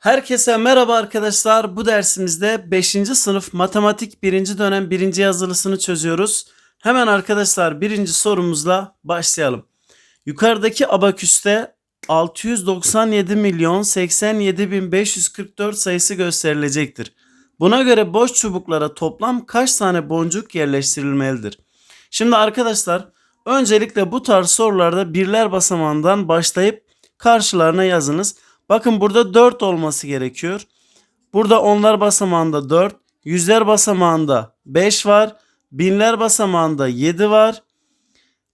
Herkese merhaba arkadaşlar. Bu dersimizde 5. sınıf matematik 1. dönem 1. yazılısını çözüyoruz. Hemen arkadaşlar birinci sorumuzla başlayalım. Yukarıdaki abaküste 697 milyon 87 bin 544 sayısı gösterilecektir. Buna göre boş çubuklara toplam kaç tane boncuk yerleştirilmelidir? Şimdi arkadaşlar öncelikle bu tarz sorularda birler basamağından başlayıp karşılarına yazınız. Bakın burada 4 olması gerekiyor. Burada onlar basamağında 4, yüzler basamağında 5 var, binler basamağında 7 var,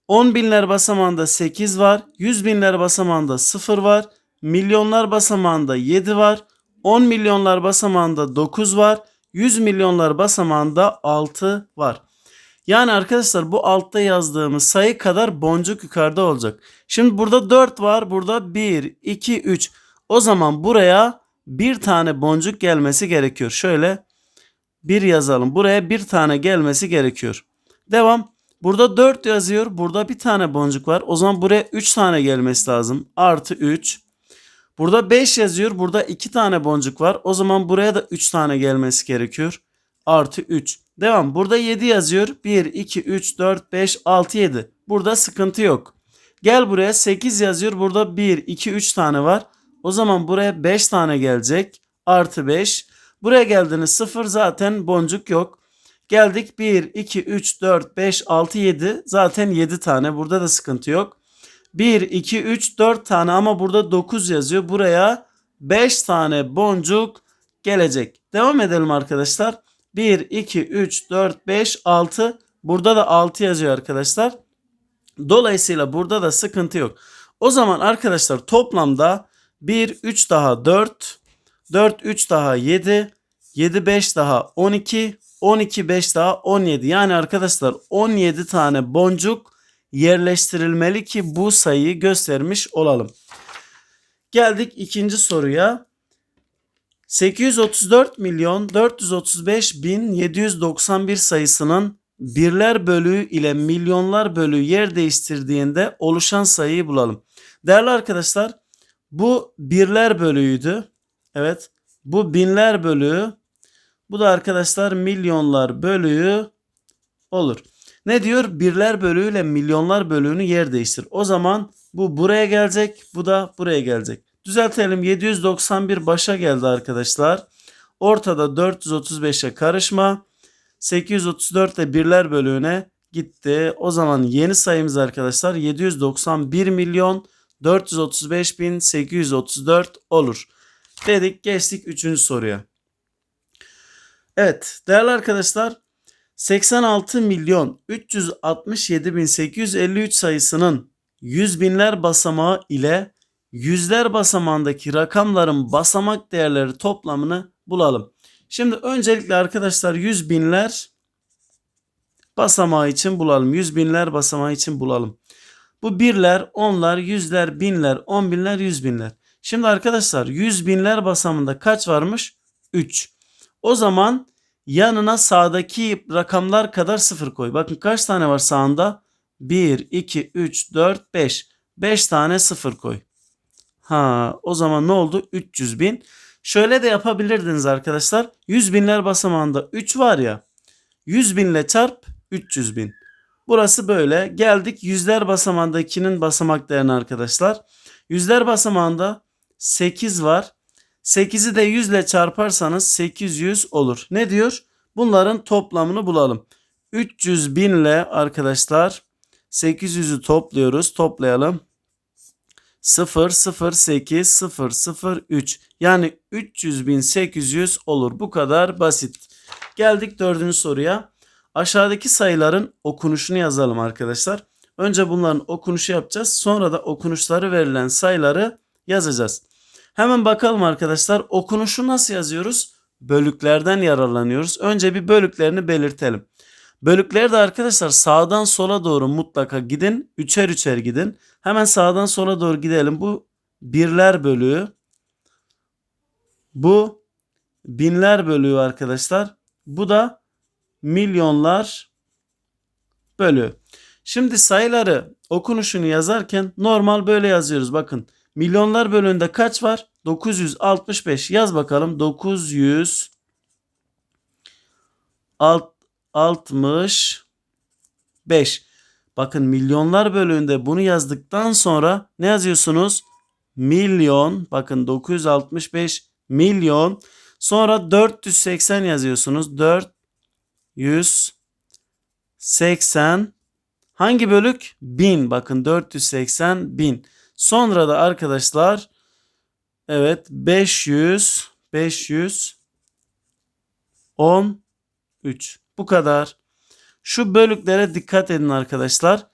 10 binler basamağında 8 var, 100 binler basamağında 0 var, milyonlar basamağında 7 var, 10 milyonlar basamağında 9 var, 100 milyonlar basamağında 6 var. Yani arkadaşlar bu altta yazdığımız sayı kadar boncuk yukarıda olacak. Şimdi burada 4 var, burada 1, 2, 3. O zaman buraya bir tane boncuk gelmesi gerekiyor. Şöyle bir yazalım. Buraya bir tane gelmesi gerekiyor. Devam. Burada 4 yazıyor. Burada bir tane boncuk var. O zaman buraya 3 tane gelmesi lazım. Artı 3. Burada 5 yazıyor. Burada 2 tane boncuk var. O zaman buraya da 3 tane gelmesi gerekiyor. Artı 3. Devam. Burada 7 yazıyor. 1, 2, 3, 4, 5, 6, 7. Burada sıkıntı yok. Gel buraya 8 yazıyor. Burada 1, 2, 3 tane var. O zaman buraya 5 tane gelecek. Artı 5. Buraya geldiğiniz 0 zaten boncuk yok. Geldik 1, 2, 3, 4, 5, 6, 7. Zaten 7 tane. Burada da sıkıntı yok. 1, 2, 3, 4 tane ama burada 9 yazıyor. Buraya 5 tane boncuk gelecek. Devam edelim arkadaşlar. 1, 2, 3, 4, 5, 6. Burada da 6 yazıyor arkadaşlar. Dolayısıyla burada da sıkıntı yok. O zaman arkadaşlar toplamda 1, 3 daha 4, 4, 3 daha 7, 7, 5 daha 12, 12, 5 daha 17. Yani arkadaşlar 17 tane boncuk yerleştirilmeli ki bu sayıyı göstermiş olalım. Geldik ikinci soruya. 834 milyon 435 bin 791 sayısının birler bölüğü ile milyonlar bölüğü yer değiştirdiğinde oluşan sayıyı bulalım. Değerli arkadaşlar bu birler bölüğüydü. Evet. Bu binler bölüğü. Bu da arkadaşlar milyonlar bölüğü olur. Ne diyor? Birler bölüğüyle milyonlar bölüğünü yer değiştir. O zaman bu buraya gelecek. Bu da buraya gelecek. Düzeltelim. 791 başa geldi arkadaşlar. Ortada 435'e karışma. 834 de birler bölüğüne gitti. O zaman yeni sayımız arkadaşlar 791 milyon 435.834 olur. Dedik geçtik 3. soruya. Evet değerli arkadaşlar 86 milyon 367.853 sayısının yüz binler basamağı ile yüzler basamağındaki rakamların basamak değerleri toplamını bulalım. Şimdi öncelikle arkadaşlar yüz binler basamağı için bulalım. Yüz binler basamağı için bulalım. Bu birler, onlar, yüzler, binler, on binler, yüz binler. Şimdi arkadaşlar yüz binler basamında kaç varmış? 3. O zaman yanına sağdaki rakamlar kadar sıfır koy. Bakın kaç tane var sağında? 1, 2, 3, 4, 5. 5 tane sıfır koy. Ha o zaman ne oldu? 300 bin. Şöyle de yapabilirdiniz arkadaşlar. 100 binler basamağında 3 var ya. 100 binle çarp 300 bin. Burası böyle. Geldik yüzler basamağındakinin basamak değerine arkadaşlar. Yüzler basamağında 8 var. 8'i de 100 ile çarparsanız 800 olur. Ne diyor? Bunların toplamını bulalım. 300 bin ile arkadaşlar 800'ü topluyoruz. Toplayalım. 0 0 8 0 0 3 yani 300 bin 800 olur. Bu kadar basit. Geldik dördüncü soruya. Aşağıdaki sayıların okunuşunu yazalım arkadaşlar. Önce bunların okunuşu yapacağız. Sonra da okunuşları verilen sayıları yazacağız. Hemen bakalım arkadaşlar. Okunuşu nasıl yazıyoruz? Bölüklerden yararlanıyoruz. Önce bir bölüklerini belirtelim. Bölükleri de arkadaşlar sağdan sola doğru mutlaka gidin. Üçer üçer gidin. Hemen sağdan sola doğru gidelim. Bu birler bölüğü. Bu binler bölüğü arkadaşlar. Bu da milyonlar bölü. Şimdi sayıları okunuşunu yazarken normal böyle yazıyoruz. Bakın milyonlar bölüğünde kaç var? 965 yaz bakalım 900 alt, 65 bakın milyonlar bölüğünde bunu yazdıktan sonra ne yazıyorsunuz? Milyon bakın 965 milyon sonra 480 yazıyorsunuz 480 hangi bölük? 1000 bakın 480 bin sonra da arkadaşlar evet 500 500 10 3. Bu kadar. Şu bölüklere dikkat edin arkadaşlar.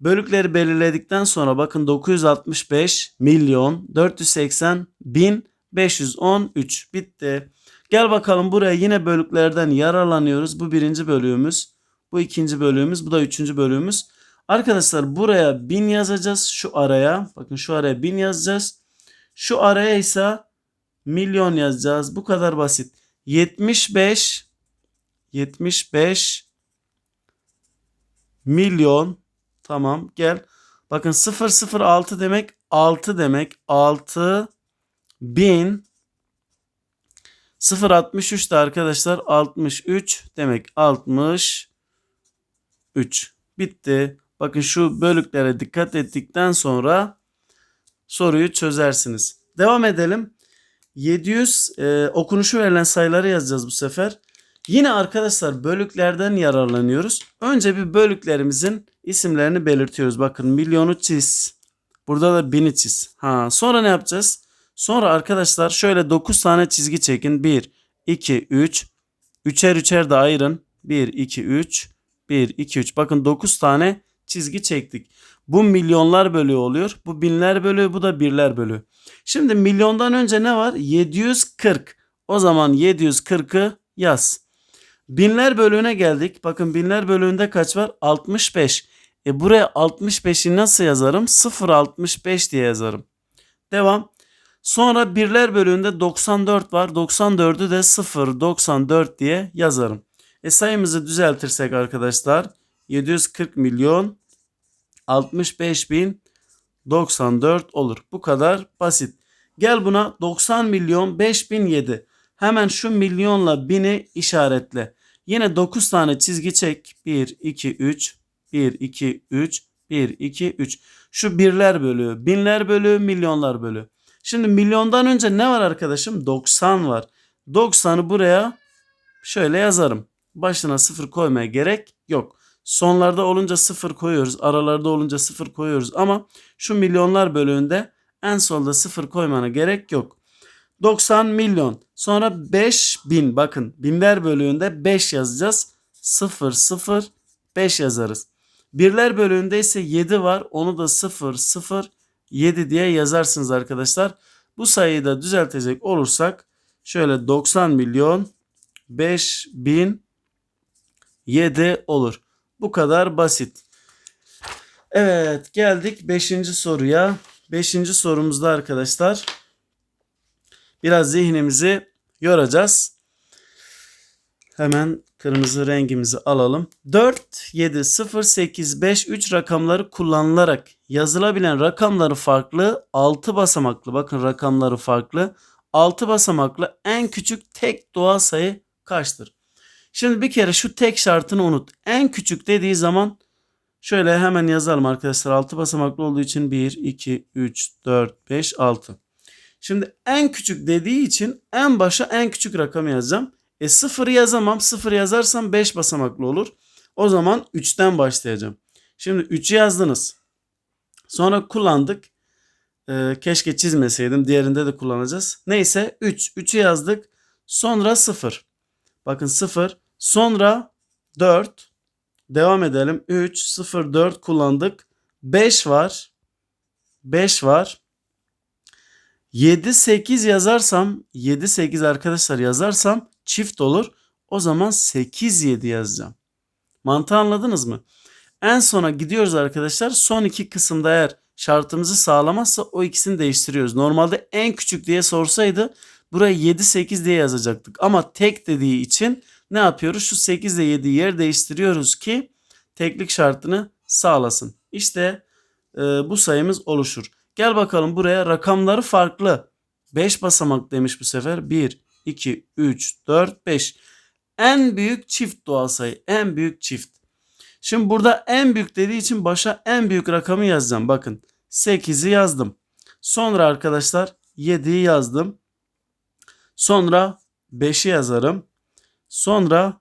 Bölükleri belirledikten sonra bakın 965 milyon 480 bin 513 bitti. Gel bakalım buraya yine bölüklerden yararlanıyoruz. Bu birinci bölüğümüz. Bu ikinci bölüğümüz. Bu da üçüncü bölüğümüz. Arkadaşlar buraya 1000 yazacağız. Şu araya. Bakın şu araya 1000 yazacağız. Şu araya ise milyon yazacağız. Bu kadar basit. 75 75 milyon. Tamam gel. Bakın 006 demek 6 demek. 6 bin 063 de arkadaşlar 63 demek. 63 bitti. Bakın şu bölüklere dikkat ettikten sonra soruyu çözersiniz. Devam edelim. 700 e, okunuşu verilen sayıları yazacağız bu sefer. Yine arkadaşlar bölüklerden yararlanıyoruz. Önce bir bölüklerimizin isimlerini belirtiyoruz. Bakın milyonu çiz. Burada da bini çiz. Ha, sonra ne yapacağız? Sonra arkadaşlar şöyle 9 tane çizgi çekin. 1, 2, 3. Üçer üçer de ayırın. 1, 2, 3. 1, 2, 3. Bakın 9 tane çizgi çektik. Bu milyonlar bölüğü oluyor. Bu binler bölüğü. Bu da birler bölüğü. Şimdi milyondan önce ne var? 740. O zaman 740'ı yaz. Binler bölüğüne geldik. Bakın binler bölüğünde kaç var? 65. E buraya 65'i nasıl yazarım? 0.65 diye yazarım. Devam. Sonra birler bölüğünde 94 var. 94'ü de 0.94 diye yazarım. E sayımızı düzeltirsek arkadaşlar 740 milyon 65 bin 94 olur. Bu kadar basit. Gel buna 90 milyon 5007. Hemen şu milyonla bini işaretle. Yine 9 tane çizgi çek. 1, 2, 3, 1, 2, 3, 1, 2, 3. Şu birler bölüğü, binler bölüğü, milyonlar bölüğü. Şimdi milyondan önce ne var arkadaşım? 90 var. 90'ı buraya şöyle yazarım. Başına sıfır koymaya gerek yok. Sonlarda olunca sıfır koyuyoruz. Aralarda olunca sıfır koyuyoruz. Ama şu milyonlar bölüğünde en solda sıfır koymana gerek yok. 90 milyon. Sonra 5000 bakın binler bölüğünde 5 yazacağız. 0 0 5 yazarız. Birler bölüğünde ise 7 var. Onu da 0 0 7 diye yazarsınız arkadaşlar. Bu sayıyı da düzeltecek olursak şöyle 90 milyon 5000 7 olur. Bu kadar basit. Evet geldik 5. soruya. 5. sorumuzda arkadaşlar biraz zihnimizi yoracağız. Hemen kırmızı rengimizi alalım. 4, 7, 0, 8, 5, 3 rakamları kullanılarak yazılabilen rakamları farklı 6 basamaklı bakın rakamları farklı 6 basamaklı en küçük tek doğal sayı kaçtır? Şimdi bir kere şu tek şartını unut. En küçük dediği zaman şöyle hemen yazalım arkadaşlar. 6 basamaklı olduğu için 1, 2, 3, 4, 5, 6. Şimdi en küçük dediği için en başa en küçük rakamı yazacağım. E 0 yazamam. 0 yazarsam 5 basamaklı olur. O zaman 3'ten başlayacağım. Şimdi 3'ü yazdınız. Sonra kullandık. Ee, keşke çizmeseydim. Diğerinde de kullanacağız. Neyse 3. 3'ü yazdık. Sonra 0. Bakın 0. Sonra 4. Devam edelim. 3, 0, 4 kullandık. 5 var. 5 var. 7, 8 yazarsam 7, 8 arkadaşlar yazarsam çift olur. O zaman 8, 7 yazacağım. Mantığı anladınız mı? En sona gidiyoruz arkadaşlar. Son iki kısımda eğer şartımızı sağlamazsa o ikisini değiştiriyoruz. Normalde en küçük diye sorsaydı buraya 7, 8 diye yazacaktık. Ama tek dediği için ne yapıyoruz? Şu 8 ile 7'yi yer değiştiriyoruz ki teklik şartını sağlasın. İşte e, bu sayımız oluşur. Gel bakalım buraya rakamları farklı. 5 basamak demiş bu sefer. 1, 2, 3, 4, 5. En büyük çift doğal sayı. En büyük çift. Şimdi burada en büyük dediği için başa en büyük rakamı yazacağım. Bakın 8'i yazdım. Sonra arkadaşlar 7'yi yazdım. Sonra 5'i yazarım. Sonra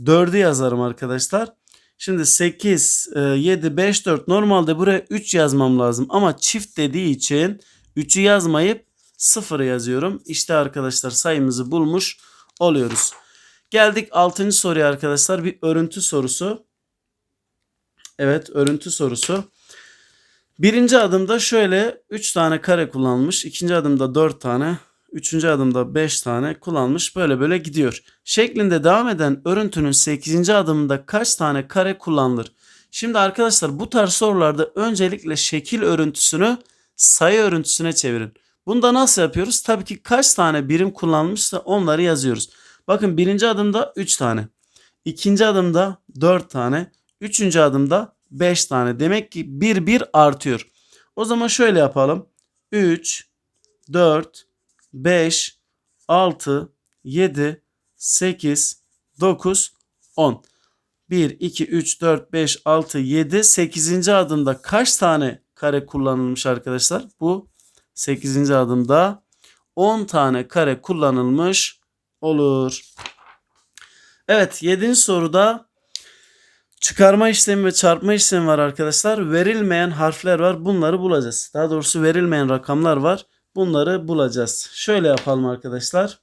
4'ü yazarım arkadaşlar. Şimdi 8, 7, 5, 4 normalde buraya 3 yazmam lazım. Ama çift dediği için 3'ü yazmayıp 0 yazıyorum. İşte arkadaşlar sayımızı bulmuş oluyoruz. Geldik 6. soruya arkadaşlar. Bir örüntü sorusu. Evet örüntü sorusu. Birinci adımda şöyle 3 tane kare kullanmış. ikinci adımda 4 tane. Üçüncü adımda 5 tane kullanmış. Böyle böyle gidiyor. Şeklinde devam eden örüntünün 8. adımında kaç tane kare kullanılır? Şimdi arkadaşlar bu tarz sorularda öncelikle şekil örüntüsünü sayı örüntüsüne çevirin. Bunda nasıl yapıyoruz? Tabii ki kaç tane birim kullanmışsa onları yazıyoruz. Bakın birinci adımda 3 tane. ikinci adımda 4 tane. Üçüncü adımda 5 tane. Demek ki 1 1 artıyor. O zaman şöyle yapalım. 3, 4, 5, 6, 7, 8, 9, 10. 1, 2, 3, 4, 5, 6, 7, 8. adımda kaç tane kare kullanılmış arkadaşlar? Bu 8. adımda 10 tane kare kullanılmış olur. Evet 7. soruda çıkarma işlemi ve çarpma işlemi var arkadaşlar. Verilmeyen harfler var. Bunları bulacağız. Daha doğrusu verilmeyen rakamlar var. Bunları bulacağız. Şöyle yapalım arkadaşlar.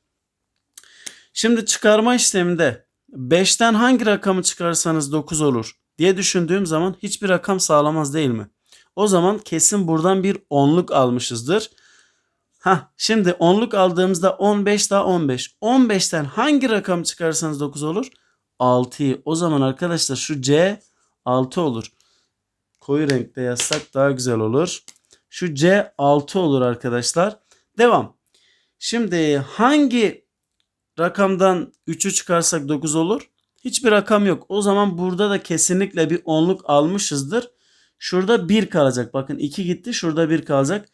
Şimdi çıkarma işleminde 5'ten hangi rakamı çıkarsanız 9 olur diye düşündüğüm zaman hiçbir rakam sağlamaz değil mi? O zaman kesin buradan bir onluk almışızdır. Ha, şimdi onluk aldığımızda 15 daha 15. 15'ten hangi rakam çıkarsanız 9 olur? 6'yı. O zaman arkadaşlar şu C 6 olur. Koyu renkte yazsak daha güzel olur. Şu C 6 olur arkadaşlar. Devam. Şimdi hangi rakamdan 3'ü çıkarsak 9 olur? Hiçbir rakam yok. O zaman burada da kesinlikle bir onluk almışızdır. Şurada 1 kalacak. Bakın 2 gitti. Şurada 1 kalacak.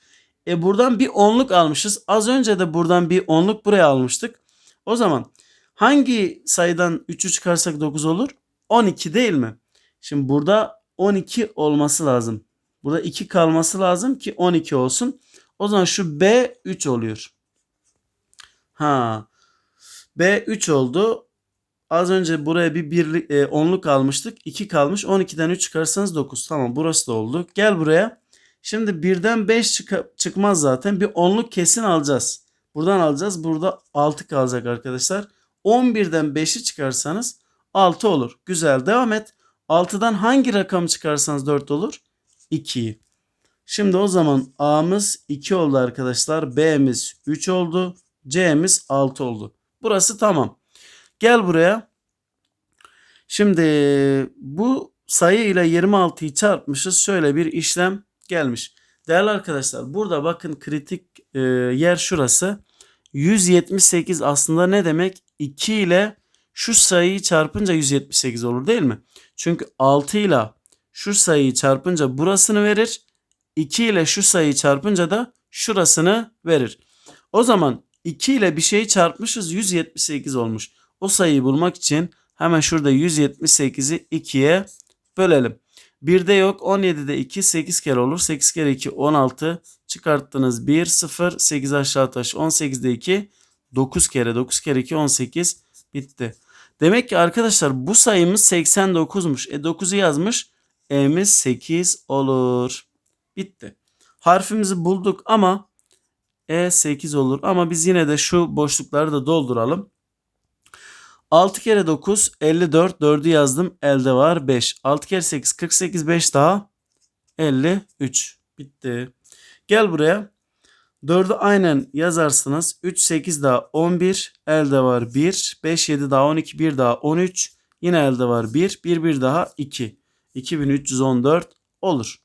E buradan bir onluk almışız. Az önce de buradan bir onluk buraya almıştık. O zaman hangi sayıdan 3'ü çıkarsak 9 olur? 12 değil mi? Şimdi burada 12 olması lazım. Burada 2 kalması lazım ki 12 olsun. O zaman şu B 3 oluyor. Ha. B 3 oldu. Az önce buraya bir birlik, e, onluk almıştık. 2 kalmış. 12'den 3 çıkarsanız 9. Tamam burası da oldu. Gel buraya. Şimdi birden 5 çık çıkmaz zaten. Bir onluk kesin alacağız. Buradan alacağız. Burada 6 kalacak arkadaşlar. 11'den 5'i çıkarsanız 6 olur. Güzel devam et. 6'dan hangi rakamı çıkarsanız 4 olur? 2'yi. Şimdi o zaman A'mız 2 oldu arkadaşlar. B'miz 3 oldu. C'miz 6 oldu. Burası tamam. Gel buraya. Şimdi bu sayı ile 26'yı çarpmışız. Şöyle bir işlem gelmiş. Değerli arkadaşlar burada bakın kritik e, yer şurası. 178 aslında ne demek? 2 ile şu sayıyı çarpınca 178 olur değil mi? Çünkü 6 ile şu sayıyı çarpınca burasını verir. 2 ile şu sayıyı çarpınca da şurasını verir. O zaman 2 ile bir şeyi çarpmışız 178 olmuş. O sayıyı bulmak için hemen şurada 178'i 2'ye bölelim. 1'de yok 17'de 2 8 kere olur. 8 kere 2 16 çıkarttınız 1 0 8 aşağı taş 18'de 2 9 kere 9 kere 2 18 bitti. Demek ki arkadaşlar bu sayımız 89'muş. E 9'u yazmış. E'miz 8 olur. Bitti. Harfimizi bulduk ama E 8 olur. Ama biz yine de şu boşlukları da dolduralım. 6 kere 9 54 4'ü yazdım. Elde var 5. 6 kere 8 48 5 daha 53. Bitti. Gel buraya. 4'ü aynen yazarsınız. 3 8 daha 11. Elde var 1. 5 7 daha 12. 1 daha 13. Yine elde var 1. 1 1 daha 2. 2314 olur.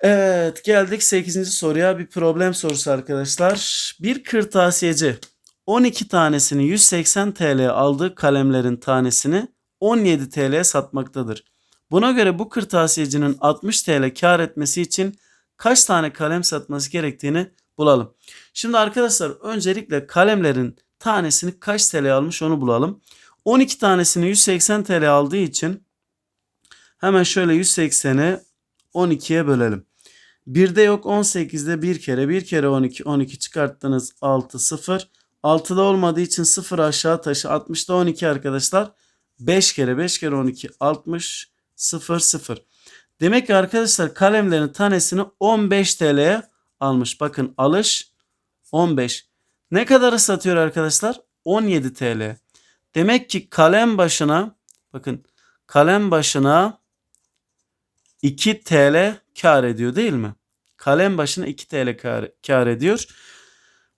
Evet geldik 8. soruya bir problem sorusu arkadaşlar. Bir kırtasiyeci 12 tanesini 180 TL aldığı kalemlerin tanesini 17 TL satmaktadır. Buna göre bu kırtasiyecinin 60 TL kar etmesi için kaç tane kalem satması gerektiğini bulalım. Şimdi arkadaşlar öncelikle kalemlerin tanesini kaç TL almış onu bulalım. 12 tanesini 180 TL aldığı için hemen şöyle 180'i 12'ye bölelim. 1'de yok 18'de bir kere bir kere 12 12 çıkarttınız 6 0. 6'da olmadığı için 0 aşağı taşı 60'da 12 arkadaşlar. 5 kere 5 kere 12 60 0 0. Demek ki arkadaşlar kalemlerin tanesini 15 TL'ye almış. Bakın alış 15. Ne kadara satıyor arkadaşlar? 17 TL. Demek ki kalem başına bakın kalem başına 2 TL kar ediyor değil mi? Kalem başına 2 TL kar, kar ediyor.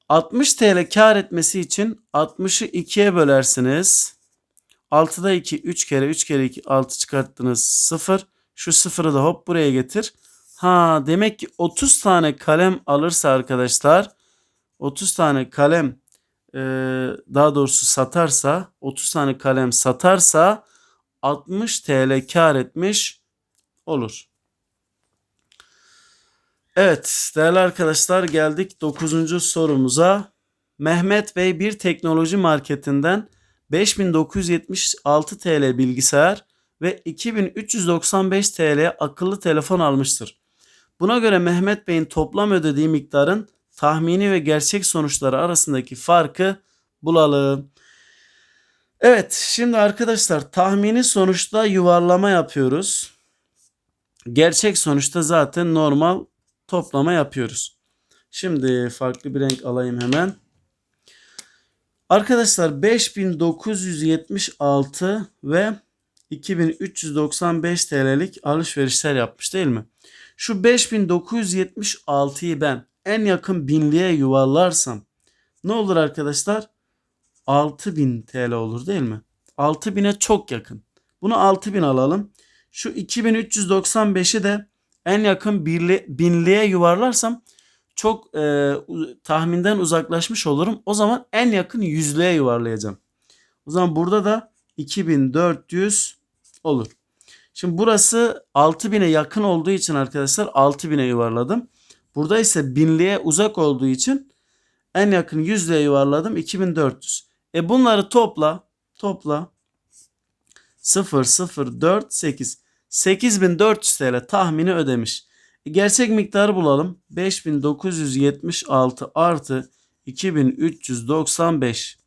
60 TL kar etmesi için 60'ı 2'ye bölersiniz. 6'da 2 3 kere 3 kere 2 6 çıkarttınız 0. Şu sıfırı da hop buraya getir. Ha demek ki 30 tane kalem alırsa arkadaşlar 30 tane kalem e, daha doğrusu satarsa 30 tane kalem satarsa 60 TL kar etmiş olur. Evet değerli arkadaşlar geldik 9. sorumuza. Mehmet Bey bir teknoloji marketinden 5976 TL bilgisayar ve 2395 TL akıllı telefon almıştır. Buna göre Mehmet Bey'in toplam ödediği miktarın tahmini ve gerçek sonuçları arasındaki farkı bulalım. Evet şimdi arkadaşlar tahmini sonuçta yuvarlama yapıyoruz. Gerçek sonuçta zaten normal toplama yapıyoruz. Şimdi farklı bir renk alayım hemen. Arkadaşlar 5976 ve 2395 TL'lik alışverişler yapmış değil mi? Şu 5976'yı ben en yakın binliğe yuvarlarsam ne olur arkadaşlar? 6000 TL olur değil mi? 6000'e çok yakın. Bunu 6000 alalım. Şu 2395'i de en yakın binliğe yuvarlarsam çok e, tahminden uzaklaşmış olurum. O zaman en yakın yüzlüğe yuvarlayacağım. O zaman burada da 2400 olur. Şimdi burası 6000'e yakın olduğu için arkadaşlar 6000'e yuvarladım. Burada ise binliğe uzak olduğu için en yakın yüzlüğe yuvarladım 2400. E bunları topla. Topla. 0 0 4 8. 8400 TL tahmini ödemiş. E gerçek miktarı bulalım. 5976 artı 2395.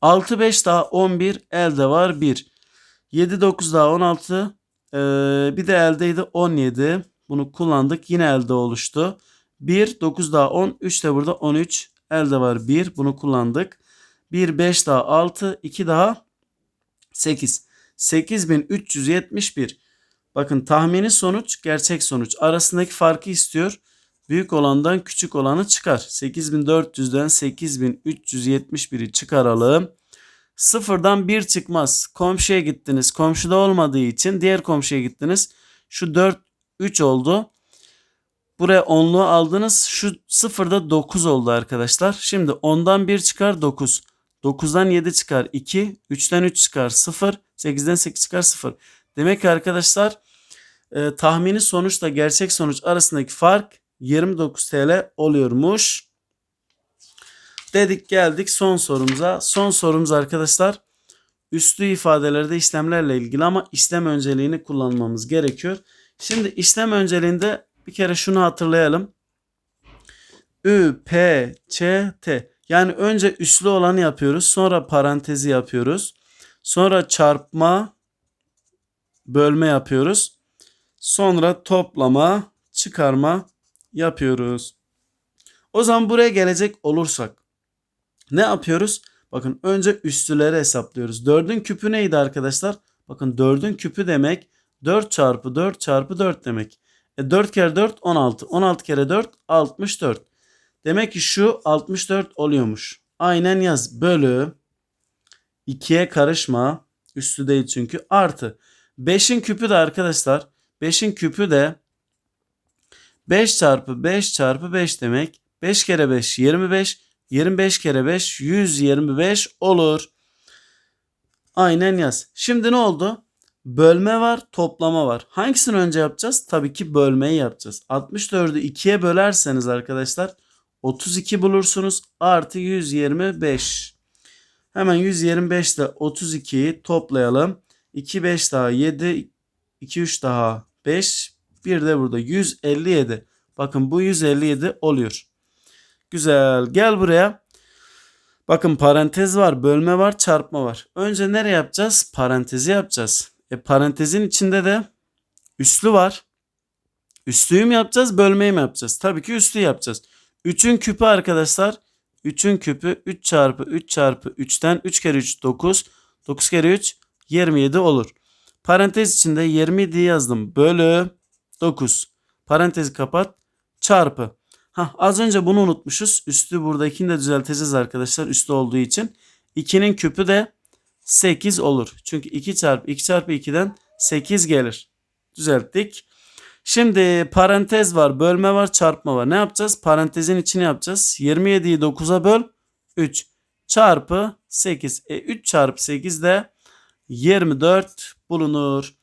6 5 daha 11 elde var 1. 7 9 daha 16. Ee, bir de eldeydi 17. Bunu kullandık. Yine elde oluştu. 1 9 daha 10. 3 de burada 13. Elde var 1. Bunu kullandık. 1 5 daha 6. 2 daha 8. 8371. Bakın tahmini sonuç gerçek sonuç arasındaki farkı istiyor. Büyük olandan küçük olanı çıkar. 8400'den 8371'i çıkaralım. Sıfırdan 1 çıkmaz. Komşuya gittiniz. Komşuda olmadığı için diğer komşuya gittiniz. Şu 4 3 oldu. Buraya 10'luğu aldınız. Şu sıfırda 9 oldu arkadaşlar. Şimdi 10'dan 1 çıkar 9. 9'dan 7 çıkar 2. 3'ten 3 çıkar 0. 8'den 8 çıkar 0. Demek ki arkadaşlar e, tahmini sonuçla gerçek sonuç arasındaki fark 29 TL oluyormuş. Dedik geldik son sorumuza. Son sorumuz arkadaşlar üslü ifadelerde işlemlerle ilgili ama işlem önceliğini kullanmamız gerekiyor. Şimdi işlem önceliğinde bir kere şunu hatırlayalım. Ü, P, Ç, T. Yani önce üslü olanı yapıyoruz. Sonra parantezi yapıyoruz. Sonra çarpma, bölme yapıyoruz. Sonra toplama, çıkarma yapıyoruz. O zaman buraya gelecek olursak ne yapıyoruz? Bakın önce üstüleri hesaplıyoruz. 4'ün küpü neydi arkadaşlar? Bakın 4'ün küpü demek 4 çarpı 4 çarpı 4 demek. E 4 kere 4 16. 16 kere 4 64. Demek ki şu 64 oluyormuş. Aynen yaz. Bölü 2'ye karışma. Üstü değil çünkü. Artı. 5'in küpü de arkadaşlar 5'in küpü de 5 çarpı 5 çarpı 5 demek. 5 kere 5 25. 25 kere 5 125 olur. Aynen yaz. Şimdi ne oldu? Bölme var, toplama var. Hangisini önce yapacağız? Tabii ki bölmeyi yapacağız. 64'ü 2'ye bölerseniz arkadaşlar 32 bulursunuz. Artı 125. Hemen 125 ile 32'yi toplayalım. 2 5 daha 7 2 3 daha 5 bir de burada 157. Bakın bu 157 oluyor. Güzel. Gel buraya. Bakın parantez var, bölme var, çarpma var. Önce nereye yapacağız? Parantezi yapacağız. E parantezin içinde de üslü var. Üslüyü mü yapacağız, bölmeyi mi yapacağız? Tabii ki üslü yapacağız. 3'ün küpü arkadaşlar. 3'ün küpü 3 çarpı 3 çarpı 3'ten 3 kere 3 9. 9 kere 3 27 olur. Parantez içinde 27'yi yazdım. Bölü 9. Parantezi kapat. Çarpı. Hah, az önce bunu unutmuşuz. Üstü buradakini de düzelteceğiz arkadaşlar. Üstü olduğu için. 2'nin küpü de 8 olur. Çünkü 2 çarpı 2 çarpı 2'den 8 gelir. Düzelttik. Şimdi parantez var, bölme var, çarpma var. Ne yapacağız? Parantezin içini yapacağız. 27'yi 9'a böl. 3 çarpı 8. E 3 çarpı 8 de 24 bulunur.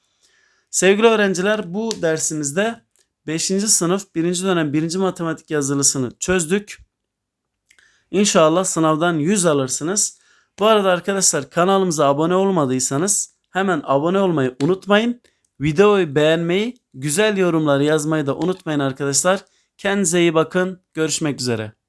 Sevgili öğrenciler bu dersimizde 5. sınıf 1. dönem 1. matematik yazılısını çözdük. İnşallah sınavdan 100 alırsınız. Bu arada arkadaşlar kanalımıza abone olmadıysanız hemen abone olmayı unutmayın. Videoyu beğenmeyi, güzel yorumlar yazmayı da unutmayın arkadaşlar. Kendinize iyi bakın. Görüşmek üzere.